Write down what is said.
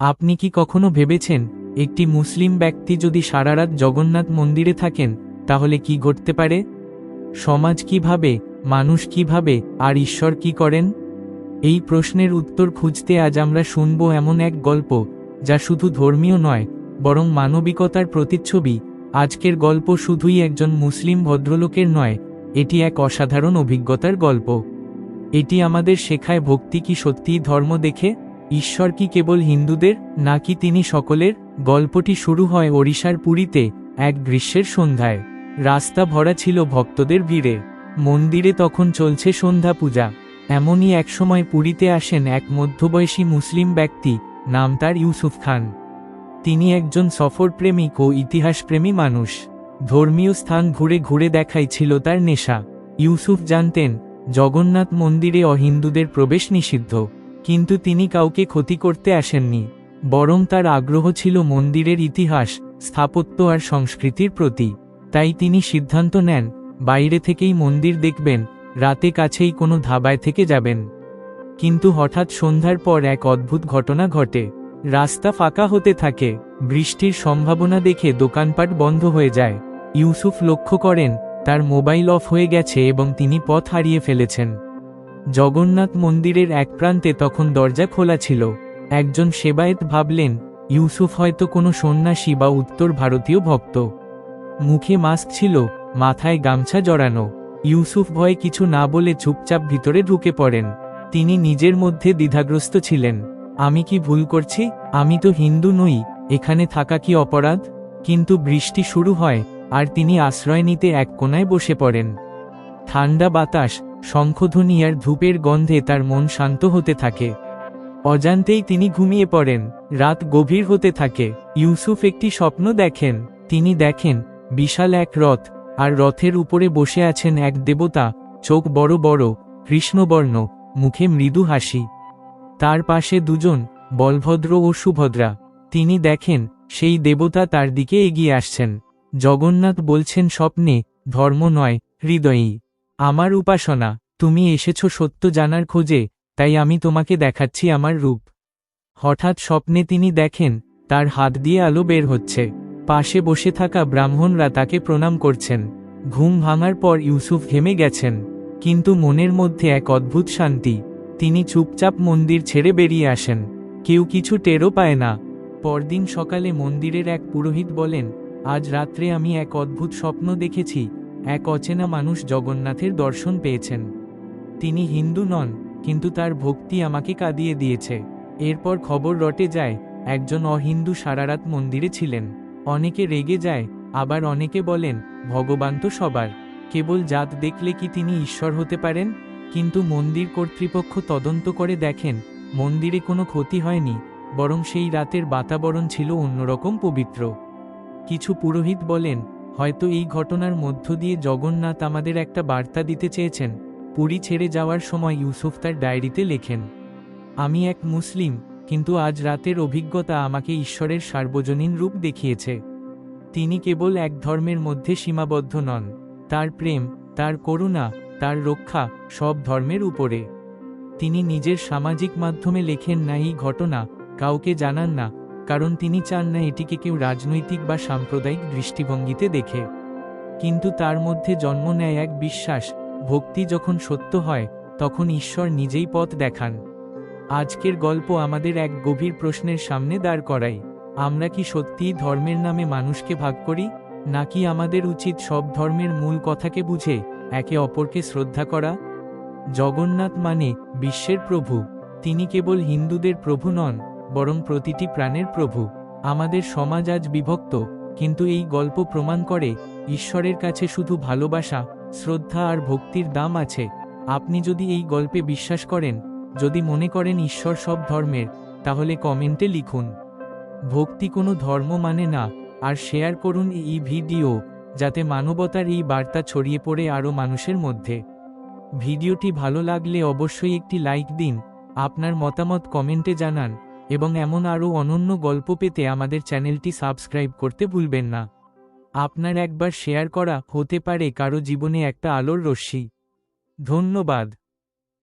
আপনি কি কখনো ভেবেছেন, একটি মুসলিম ব্যক্তি যদি সারারাত জগন্নাথ মন্দিরে থাকেন, তাহলে কি ঘটতে পারে? সমাজ কীভাবে, মানুষ কীভাবে, আর ঈশ্বর কি করেন? এই প্রশ্নের উত্তর খুঁজতে আজ আমরা শুনব এমন এক গল্প, যা শুধু ধর্মীয় নয়, বরং মানবিকতার প্রতিচ্ছবি। আজকের গল্প শুধুই একজন মুসলিম ভদ্রলোকের নয়, এটি এক অসাধারণ অভিজ্ঞতার গল্প। এটি আমাদের শেখায় ভক্তি কি সত্যিই ধর্ম দেখে? ঈশ্বর কি কেবল হিন্দুদের, নাকি তিনি সকলের? গল্পটি শুরু হয় ওড়িশার পুরীতে, এক গ্রীষ্মের সন্ধ্যায়। রাস্তা ভরা ছিল ভক্তদের ভিড়ে। মন্দিরে তখন চলছে সন্ধ্যা পূজা। এমনই একসময় পুরীতে আসেন এক মধ্যবয়সী মুসলিম ব্যক্তি, নাম তার ইউসুফ খান। তিনি একজন সফরপ্রেমিক ও ইতিহাসপ্রেমী মানুষ। ধর্মীয় স্থান ঘুরে ঘুরে দেখাই ছিল তার নেশা। ইউসুফ জানতেন, জগন্নাথ মন্দিরে অহিন্দুদের প্রবেশ নিষিদ্ধ। কিন্তু তিনি কাউকে ক্ষতি করতে আসেননি, বরং তার আগ্রহ ছিল মন্দিরের ইতিহাস, স্থাপত্য আর সংস্কৃতির প্রতি। তাই তিনি সিদ্ধান্ত নেন, বাইরে থেকেই মন্দির দেখবেন, রাতে কাছেই কোনো ধাবায় থেকে যাবেন। কিন্তু হঠাৎ সন্ধ্যার পর এক অদ্ভুত ঘটনা ঘটে। রাস্তা ফাঁকা হতে থাকে, বৃষ্টির সম্ভাবনা দেখে দোকানপাট বন্ধ হয়ে যায়। ইউসুফ লক্ষ্য করেন, তার মোবাইল অফ হয়ে গেছে এবং তিনি পথ হারিয়ে ফেলেছেন। জগন্নাথ মন্দিরের এক প্রান্তে তখন দরজা খোলা ছিল। একজন সেবায়েত ভাবলেন, ইউসুফ হয়তো কোনো সন্ন্যাসী বা উত্তর ভারতীয় ভক্ত। মুখে মাস্ক ছিল, মাথায় গামছা জড়ানো। ইউসুফ ভয়ে কিছু না বলে চুপচাপ ভিতরে ঢুকে পড়েন। তিনি নিজের মধ্যে দ্বিধাগ্রস্ত ছিলেন। আমি কি ভুল করছি? আমি তো হিন্দু নই, এখানে থাকা কি অপরাধ? কিন্তু বৃষ্টি শুরু হয়, আর তিনি আশ্রয় নিতে এক কোনায় বসে পড়েন। ঠান্ডা বাতাস শঙ্খধ্বনি আর ধূপের গন্ধে তার মন শান্ত হতে থাকে। অজান্তেই তিনি ঘুমিয়ে পড়েন, রাত গভীর হতে থাকে। ইউসুফ একটি স্বপ্ন দেখেন, তিনি দেখেন, বিশাল এক রথ, আর রথের উপরে বসে আছেন এক দেবতা, চোখ বড় বড়, কৃষ্ণবর্ণ, মুখে মৃদু হাসি। তার পাশে দুজন, বলভদ্র ও সুভদ্রা, তিনি দেখেন, সেই দেবতা তার দিকে এগিয়ে আসছেন। জগন্নাথ বলছেন, স্বপ্নে, ধর্ম নয়, হৃদয়ই। আমার উপাসনা, তুমি এসেছ সত্য জানার খোঁজে, তাই আমি তোমাকে দেখাচ্ছি আমার রূপ। হঠাৎ স্বপ্নে তিনি দেখেন, তার হাত দিয়ে আলো বের হচ্ছে। পাশে বসে থাকা ব্রাহ্মণরা তাকে প্রণাম করছেন। ঘুম ভাঙার পর ইউসুফ ঘেমে গেছেন। কিন্তু মনের মধ্যে এক অদ্ভুত শান্তি, তিনি চুপচাপ মন্দির ছেড়ে বেরিয়ে আসেন। কেউ কিছু টেরও পায় না। পরদিন সকালে মন্দিরের এক পুরোহিত বলেন, আজ রাত্রে আমি এক অদ্ভুত স্বপ্ন দেখেছি এক অচেনা মানুষ জগন্নাথের দর্শন পেয়েছেন। তিনি হিন্দু নন, কিন্তু তার ভক্তি আমাকে কাঁদিয়ে দিয়েছে। এরপর খবর রটে যায়, একজন অহিন্দু সারারাত মন্দিরে ছিলেন। অনেকে রেগে যায়, আবার অনেকে বলেন, ভগবান তো সবার। কেবল জাত দেখলে কি তিনি ঈশ্বর হতে পারেন? কিন্তু মন্দির কর্তৃপক্ষ তদন্ত করে দেখেন, মন্দিরে কোনো ক্ষতি হয়নি, বরং সেই রাতের বাতাবরণ ছিল অন্যরকম পবিত্র। কিছু পুরোহিত বলেন হয়তো এই ঘটনার মধ্য দিয়ে জগন্নাথ আমাদের একটা বার্তা দিতে চেয়েছেন, পুরী ছেড়ে যাওয়ার সময় ইউসুফ তার ডায়েরিতে লেখেন, আমি এক মুসলিম, কিন্তু আজ রাতের অভিজ্ঞতা আমাকে ঈশ্বরের সার্বজনীন রূপ দেখিয়েছে। তিনি কেবল এক ধর্মের মধ্যে সীমাবদ্ধ নন, তার প্রেম, তার করুণা, তার রক্ষা, সব ধর্মের উপরে। তিনি নিজের সামাজিক মাধ্যমে লেখেন না এই ঘটনা, কাউকে জানান না কারণ তিনি চান না এটিকে কেউ রাজনৈতিক বা সাম্প্রদায়িক দৃষ্টিভঙ্গিতে দেখে। কিন্তু তার মধ্যে জন্ম নেয় এক বিশ্বাস, ভক্তি যখন সত্য হয়, তখন ঈশ্বর নিজেই পথ দেখান। আজকের গল্প আমাদের এক গভীর প্রশ্নের সামনে দাঁড় করাই আমরা কি সত্যিই ধর্মের নামে মানুষকে ভাগ করি, নাকি আমাদের উচিত সব ধর্মের মূল কথাকে বুঝে, একে অপরকে শ্রদ্ধা করা? জগন্নাথ মানে বিশ্বের প্রভু, তিনি কেবল হিন্দুদের প্রভু নন বরং প্রতিটি প্রাণের প্রভু। আমাদের সমাজ আজ বিভক্ত, কিন্তু এই গল্প প্রমাণ করে ঈশ্বরের কাছে শুধু ভালোবাসা, শ্রদ্ধা আর ভক্তির দাম আছে। আপনি যদি এই গল্পে বিশ্বাস করেন, যদি মনে করেন ঈশ্বর সব ধর্মের, তাহলে কমেন্টে লিখুন। ভক্তি কোনো ধর্ম মানে না, আর শেয়ার করুন এই ভিডিও, যাতে মানবতার এই বার্তা ছড়িয়ে পড়ে আরও মানুষের মধ্যে। ভিডিওটি ভালো লাগলে অবশ্যই একটি লাইক দিন। আপনার মতামত কমেন্টে জানান। এবং এমন আরও অনন্য গল্প পেতে আমাদের চ্যানেলটি সাবস্ক্রাইব করতে ভুলবেন না। আপনার একবার শেয়ার করা হতে পারে কারও জীবনে একটা আলোর রশ্মি। ধন্যবাদ।